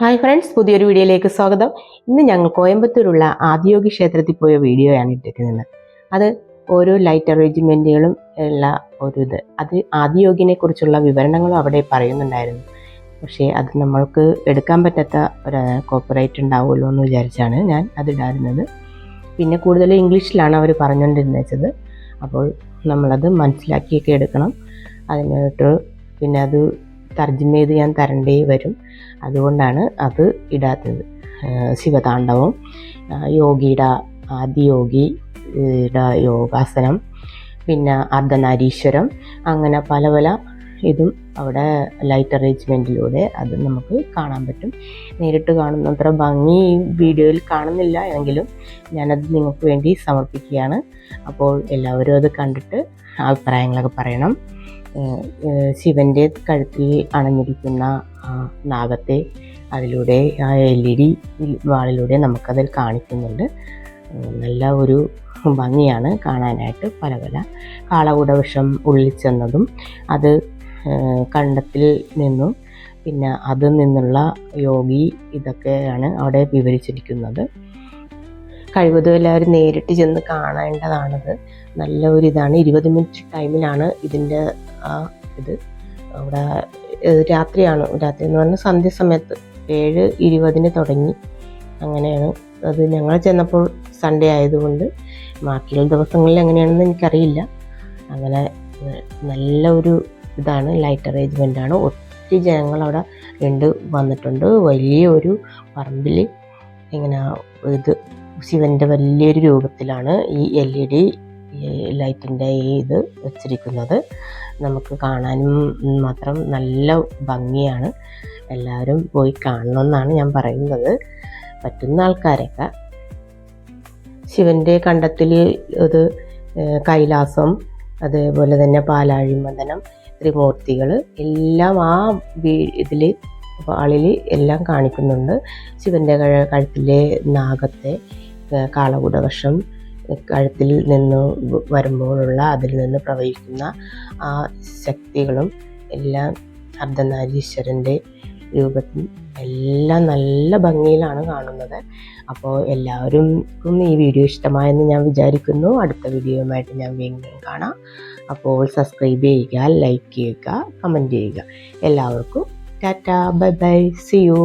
Hi friends പുതിയൊരു വീഡിയോയിലേക്ക് സ്വാഗതം. ഇന്ന് ഞങ്ങൾ കോയമ്പത്തൂരുള്ള ആദിയോഗി ക്ഷേത്രത്തിൽ പോയ വീഡിയോയാണ് ഇട്ടിരിക്കുന്നത്. അത് ഓരോ ലൈറ്റ് അറേഞ്ച്മെന്റുകളും ഉള്ള ഒരു ഇത്. അത് ആദിയോഗിനെ കുറിച്ചുള്ള വിവരണങ്ങളും അവിടെ പറയുന്നുണ്ടായിരുന്നു. പക്ഷേ അത് നമ്മൾക്ക് എടുക്കാൻ പറ്റാത്ത ഒരു കോപ്പറേറ്റ് ഉണ്ടാവുമല്ലോ എന്ന് വിചാരിച്ചാണ് ഞാൻ അതിടാറുന്നത് പിന്നെ കൂടുതലും ഇംഗ്ലീഷിലാണ് അവർ പറഞ്ഞുകൊണ്ടിരുന്നത്. അപ്പോൾ നമ്മളത് മനസ്സിലാക്കിയൊക്കെ എടുക്കണം. അതിനായിട്ട് പിന്നെ അത് തർജമ ചെയ്ത് ഞാൻ തരേണ്ടേ വരും. അതുകൊണ്ടാണ് അത് ഇടാത്തത്. ശിവതാണ്ഡവം യോഗിയുടെ ആദിയോഗിയുടെ യോഗാസനം പിന്നെ അർദ്ധനാരീശ്വരം അങ്ങനെ പല പല ഇതും അവിടെ ലൈറ്റ് അറേഞ്ച്മെന്റിലൂടെ അത് നമുക്ക് കാണാൻ പറ്റും. നേരിട്ട് കാണുന്നത്ര ഭംഗി വീഡിയോയിൽ കാണുന്നില്ല എങ്കിലും ഞാനത് നിങ്ങൾക്ക് വേണ്ടി സമർപ്പിക്കുകയാണ്. അപ്പോൾ എല്ലാവരും അത് കണ്ടിട്ട് അഭിപ്രായങ്ങളൊക്കെ പറയണം. ശിവന്റെ കഴുത്തിൽ അണഞ്ഞിരിക്കുന്ന നാഗത്തെ അതിലൂടെ ആ എൽ ഇ ഡി വാളിലൂടെ നമുക്കതിൽ കാണിക്കുന്നുണ്ട്. നല്ല ഒരു ഭംഗിയാണ് കാണാനായിട്ട് പല പല കാളകൂടവൃഷം ഉള്ളിൽ ചെന്നതും. അത് കണ്ടത്തിൽ നിന്നും പിന്നെ അതിൽ നിന്നുള്ള യോഗി ഇതൊക്കെയാണ് അവിടെ വിവരിച്ചിരിക്കുന്നത്. കഴിവതും എല്ലാവരും നേരിട്ട് ചെന്ന് കാണേണ്ടതാണത്. നല്ല ഒരു ഇതാണ്. ഇരുപത് മിനിറ്റ് ടൈമിലാണ് ഇതിന്റെ ഇത്. അവിടെ രാത്രിയാണ്. രാത്രി എന്ന് പറഞ്ഞാൽ സന്ധ്യസമയത്ത് ഏഴ് ഇരുപതിന് തുടങ്ങി. അങ്ങനെയാണ്. അത് ഞങ്ങൾ ചെന്നപ്പോൾ സൺഡേ ആയതുകൊണ്ട് ബാക്കിയുള്ള ദിവസങ്ങളിൽ എങ്ങനെയാണെന്ന് എനിക്കറിയില്ല. അങ്ങനെ നല്ല ഒരു ഇതാണ്. ലൈറ്റ് അറേഞ്ച്മെന്റ് ആണ്. ഒത്തിരി ജനങ്ങൾ അവിടെ ഉണ്ട് വന്നിട്ടുണ്ട്. വലിയ ഒരു പറമ്പിൽ ഇങ്ങനെ ഇത് ശിവന്റെ വലിയൊരു രൂപത്തിലാണ് ഈ എൽ ഇ ഡി ലൈറ്റിന്റെ ഈ ഇത് വെച്ചിരിക്കുന്നത്. നമുക്ക് കാണാനും മാത്രം നല്ല ഭംഗിയാണ്. എല്ലാവരും പോയി കാണണമെന്നാണ് ഞാൻ പറയുന്നത്. പറ്റുന്ന ആൾക്കാരൊക്കെ ശിവന്റെ കണ്ടത്തിൽ അത് കൈലാസം അതേപോലെ തന്നെ പാലാഴിമന്ദനം ത്രിമൂർത്തികൾ എല്ലാം ആ ഇതിൽ ആളിൽ എല്ലാം കാണിക്കുന്നുണ്ട്. ശിവന്റെ കഴ- കഴുത്തിലെ നാഗത്തെ കാളകൂടവശം കഴുത്തിൽ നിന്ന് വരുമ്പോഴുള്ള അതിൽ നിന്ന് പ്രവഹിക്കുന്ന ആ ശക്തികളും എല്ലാം അർദ്ധനാരീശ്വരന്റെ രൂപത്തിൽ എല്ലാം നല്ല ഭംഗിയിലാണ് കാണുന്നത്. അപ്പോൾ എല്ലാവർക്കും ഈ വീഡിയോ ഇഷ്ടമായെന്ന് ഞാൻ വിചാരിക്കുന്നു. അടുത്ത വീഡിയോയുമായിട്ട് ഞാൻ വീണ്ടും കാണാം. അപ്പോൾ സബ്സ്ക്രൈബ് ചെയ്യുക ലൈക്ക് ചെയ്യുക കമന്റ് ചെയ്യുക. എല്ലാവർക്കും tata bye bye. See you